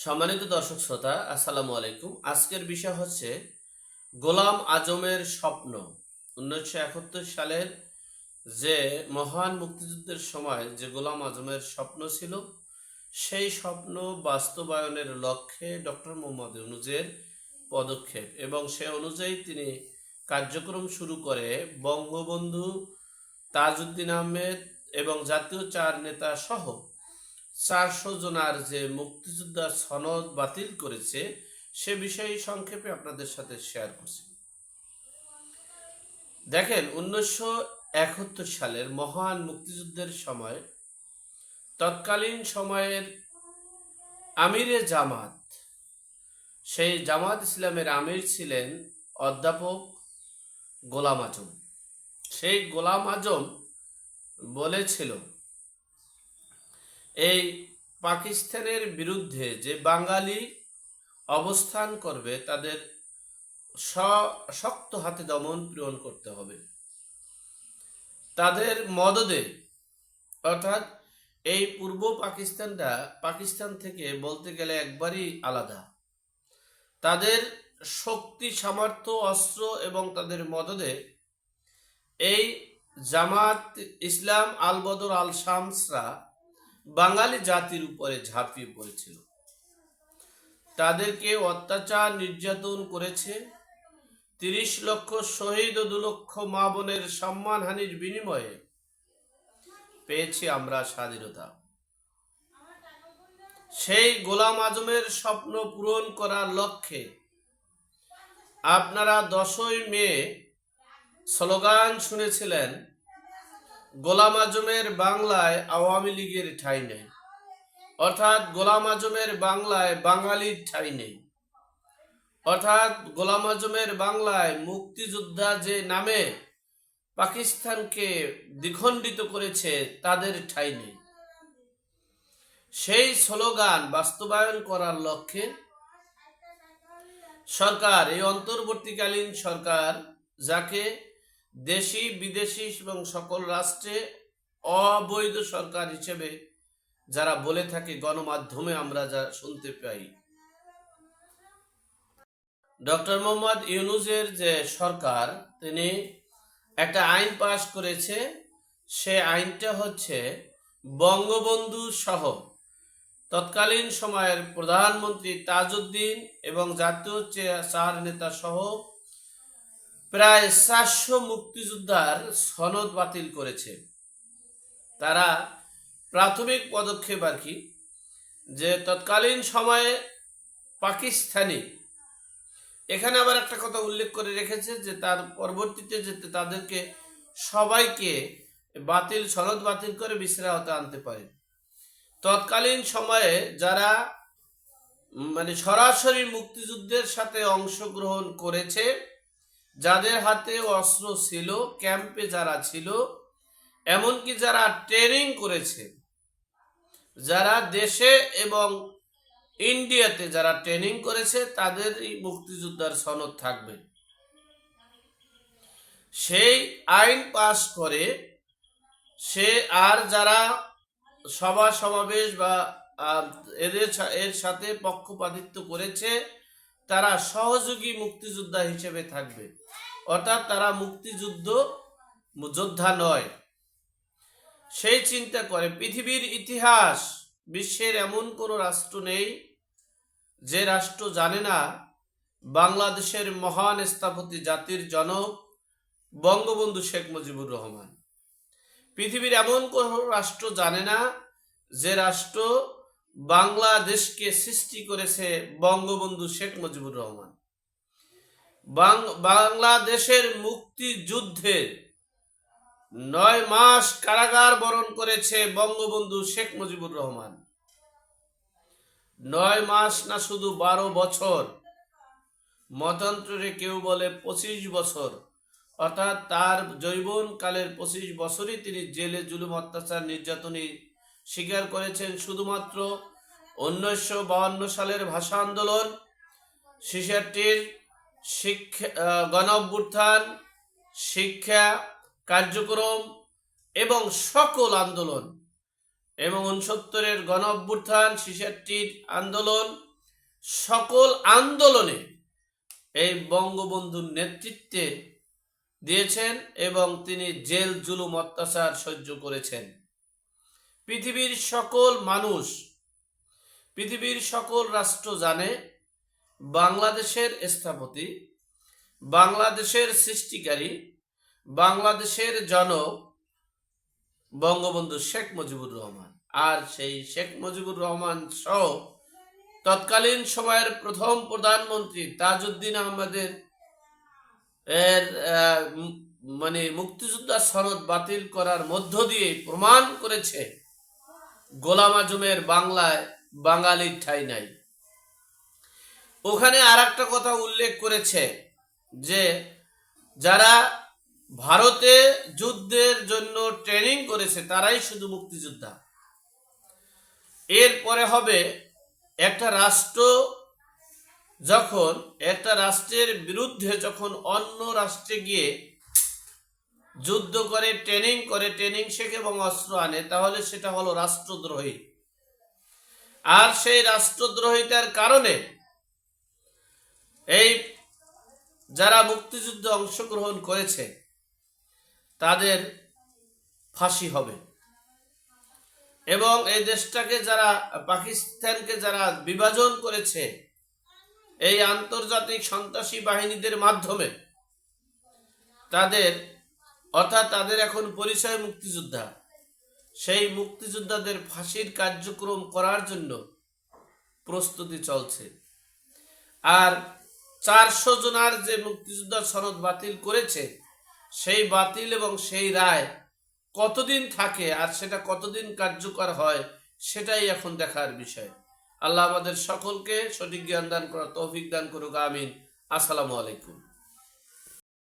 সম্মানিত দর্শক শ্রোতা, আসসালামু আলাইকুম। আজকের বিষয় হচ্ছে গোলাম আজমের স্বপ্ন। উনিশশো একাত্তর সালের যে মহান মুক্তিযুদ্ধের সময় যে গোলাম আজমের স্বপ্ন ছিল, সেই স্বপ্ন বাস্তবায়নের লক্ষ্যে ডক্টর মোহাম্মদ ইউনুজের পদক্ষেপ এবং সে অনুযায়ী তিনি কার্যক্রম শুরু করে বঙ্গবন্ধু তাজউদ্দিন আহমেদ এবং জাতীয় চার নেতা সহ চারশো জনার যে মুক্তিযোদ্ধার সনদ বাতিল করেছে, সে বিষয়ে সংক্ষেপে আপনাদের সাথে শেয়ার করছি। দেখেন, উনিশশো একাত্তর সালের মহান মুক্তিযুদ্ধের সময়, তৎকালীন সময়ের আমিরে জামাত, সেই জামাত ইসলামের আমির ছিলেন অধ্যাপক গোলাম আজম। সেই গোলাম আজম বলেছিল এই পাকিস্তানের বিরুদ্ধে যে বাঙালি অবস্থান করবে, তাদের শক্ত হাতে দমন পীড়ন করতে হবে। তাদের মদদে, অর্থাৎ এই পূর্ব পাকিস্তানটা, পাকিস্তান থেকে বলতে গেলে একবারই আলাদা। তাদের শক্তি, সামর্থ্য, অস্ত্র এবং তাদের মদদে এই জামাত ইসলাম, আল বদর, আল শামসরা বাঙালি জাতির উপরে ঝাঁপিয়ে পড়েছিল। তাদেরকে অত্যাচার, নির্যাতন করেছে। তিরিশ লক্ষ শহীদ ও দু লক্ষ মা বোনের সম্মানহানির বিনিময়ে পেয়েছি আমরা স্বাধীনতা। সেই গোলাম আজমের স্বপ্ন পূরণ করার লক্ষ্যে আপনারা দশই মে স্লোগান শুনেছিলেন গোলাম আজমের বাংলায় আওয়ামী লীগের ঠাঁই নেই। অর্থাৎ গোলাম আজমের বাংলায় বাঙালির ঠাঁই নেই। অর্থাৎ গোলাম আজমের বাংলায় মুক্তিযোদ্ধা যে নামে পাকিস্তানকে দ্বিখণ্ডিত করেছে, তাদের ঠাঁই নেই। সেই স্লোগান বাস্তবায়ন করার লক্ষ্যে সরকার, এই অন্তর্বর্তীকালীন সরকার যাকে দেশি, বিদেশি এবং সকল রাষ্ট্রে অবৈধ সরকার হিসেবে যারা বলে থাকে, গণমাধ্যমে আমরা যা শুনতে পাই। ডক্টর মোহাম্মদ ইউনুজের যে সরকার, তিনি একটা আইন পাশ করেছে। সে আইনটা হচ্ছে বঙ্গবন্ধু সহ তৎকালীন সময়ের প্রধানমন্ত্রী তাজউদ্দিন এবং জাতীয় চার নেতা সহ প্রায় চারশো মুক্তিযোদ্ধার সনদ বাতিল করেছে। তারা প্রাথমিক পদক্ষেপ আর কি, যে তৎকালীন সময়ে পাকিস্তানি, এখানে আবার একটা কথা উল্লেখ করে রেখেছে যে তার পরবর্তীতে যে তাদেরকে সবাইকে বাতিল, সনদ বাতিল করে বিশ্রাহতে আনতে পারে। তৎকালীন সময়ে যারা মানে সরাসরি মুক্তিযুদ্ধের সাথে অংশগ্রহণ করেছে যাদের হাতে অস্ত্র ছিল, ক্যাম্পে যারা ছিল, এমনকি যারা ট্রেনিং করেছে, যারা দেশে এবং ইন্ডিয়াতে যারা ট্রেনিং করেছে তাদের এই মুক্তিযোদ্ধার সনদ থাকবে। সেই আইন পাশ করে সে আর যারা সভা সমাবেশ বা এদের এর সাথে পক্ষপাতিত্ব করেছে তারা সহযোগী মুক্তিযোদ্ধা হিসেবে থাকবে। অর্থাৎ তারা মুক্তিযুদ্ধ যোদ্ধা নয়। সেই চিন্তা করে, পৃথিবীর ইতিহাস, বিশ্বের এমন কোনো রাষ্ট্র নেই যে রাষ্ট্র জানে না বাংলাদেশের মহান স্থাপতি জাতির জনক বঙ্গবন্ধু শেখ মুজিবুর রহমান। পৃথিবীর এমন কোনো রাষ্ট্র জানে না যে রাষ্ট্র বাংলাদেশকে সৃষ্টি করেছে বঙ্গবন্ধু শেখ মুজিবুর রহমান। বাংলাদেশের মুক্তিযুদ্ধে নয় মাস কারাগার বরণ করেছে বঙ্গবন্ধু শেখ মুজিবুর রহমান। নয় মাস না শুধু বারো বছর, মতান্তরে কেউ বলে পঁচিশ বছর। অর্থাৎ তার যৌবন কালের পঁচিশ বছরই তিনি জেলে জুলুম, অত্যাচার নির্যাতনী স্বীকার করেছেন। শুধুমাত্র উনিশশো বাউন্ন সালের ভাষা আন্দোলন শিশাটির শিক্ষা গণ শিক্ষা কার্যক্রম এবং সকল আন্দোলন এবং উনসত্তরের গণ অভ্যুত্থান শিশাটির আন্দোলন, সকল আন্দোলনে এই বঙ্গবন্ধুর নেতৃত্বে দিয়েছেন এবং তিনি জেল, জুলুম, অত্যাচার সহ্য করেছেন। পৃথিবীর সকল মানুষ পৃথিবীর সকল রাষ্ট্র জানে, বাংলাদেশের স্থপতি, বাংলাদেশের সৃষ্টিকারী, বাংলাদেশের জনক, বঙ্গবন্ধু শেখ মুজিবুর রহমান। আর সেই শেখ মুজিবুর রহমান সহ তৎকালীন সময়ের প্রথম প্রধানমন্ত্রী তাজউদ্দিন আহমেদের এর মানে মুক্তিযোদ্ধা সনদ বাতিল করার মধ্য দিয়ে প্রমাণ করেছে গোলাম আজমের বাংলায় বাঙালির ঠাই নাই। ওখানে আর একটা কথা উল্লেখ করেছে যে, যারা ভারতে যুদ্ধের জন্য ট্রেনিং করেছে, তারাই শুধু মুক্তিযোদ্ধা। এরপরে হবে একটা রাষ্ট্র যখন, একটা রাষ্ট্রের বিরুদ্ধে যখন অন্য রাষ্ট্রে গিয়ে যুদ্ধ করে ট্রেনিং করে ট্রেনিং শেখে এবং অস্ত্র আনে, তাহলে সেটা হলো রাষ্ট্রদ্রোহী। আর সেই রাষ্ট্রদ্রোহিতার কারণে এই যারা মুক্তিযুদ্ধে অংশগ্রহণ করেছে, তাদের ফাঁসি হবে। এবং এই দেশটাকে যারা, পাকিস্তানকে যারা বিভাজন করেছে, এই আন্তর্জাতিক সন্ত্রাসী বাহিনীদের মাধ্যমে, তাদের, অর্থাৎ তাদের এখন পরিচয় মুক্তিযোদ্ধা। সেই মুক্তিযোদ্ধাদের ফাঁসির কার্যক্রম করার জন্য প্রস্তুতি চলছে। আর চারশো জনার যে মুক্তিযোদ্ধা সনদ বাতিল করেছে, সেই বাতিল এবং সেই রায় কতদিন থাকে আর সেটা কতদিন কার্যকর হয়, সেটাই এখন দেখার বিষয়। আল্লাহ আমাদের সকলকে সঠিক জ্ঞান দান করার তৌফিক দান করুক, আমিন। আসসালামু আলাইকুম।